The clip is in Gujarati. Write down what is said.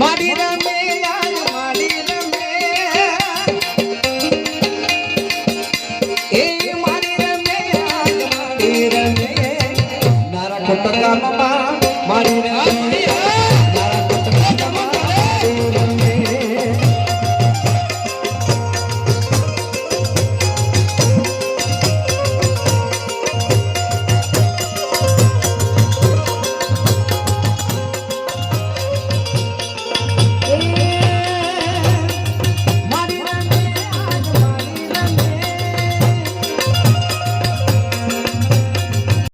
મારી રમે મારી રમે. એ મારી રમે મારી રમે. નારા ખોટકા મારી રમે.